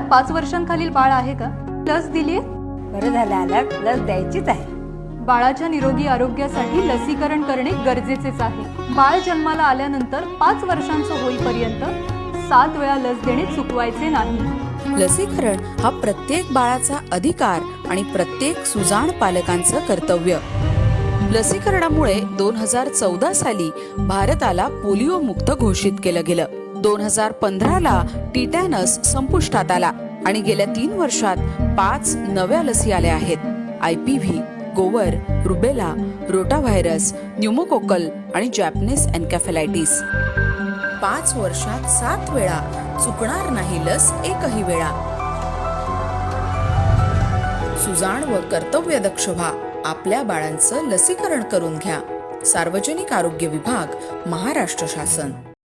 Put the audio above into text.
पाच वर्षांखालील बाळ आहे का? लस दिलीये? बरं झालं आलात लस द्यायचीच आहे. बाळाच्या निरोगी आरोग्यासाठी लसीकरण करणे गरजेचेच आहे. बाळ जन्माला आल्यानंतर पाच वर्षांचं होईपर्यंत सात वेळा लस देणे चुकवायचे नाही. लसीकरण हा प्रत्येक बाळाचा अधिकार आणि प्रत्येक सुजाण पालकांचं कर्तव्य. लसीकरणामुळे दोन हजार चौदा साली भारताला पोलिओ मुक्त घोषित केलं गेलं. दोन हजार पंधराला टिटॅनस संपुष्टात आला आणि गेल्या तीन वर्षात पाच नव्या लसी आल्या आहेत. आय पी व्ही गोवर रुबेला रोटाव्हायरस न्यूमोकोकल आणि जॅपनीस एन्कॅफेलायटिस. पाच वर्षात सात वेळा चुकणार नाही लस एकही वेळा. सुजाण व कर्तव्यदक्ष व्हा. आपल्या बाळांचं लसीकरण करून घ्या. सार्वजनिक आरोग्य विभाग महाराष्ट्र शासन.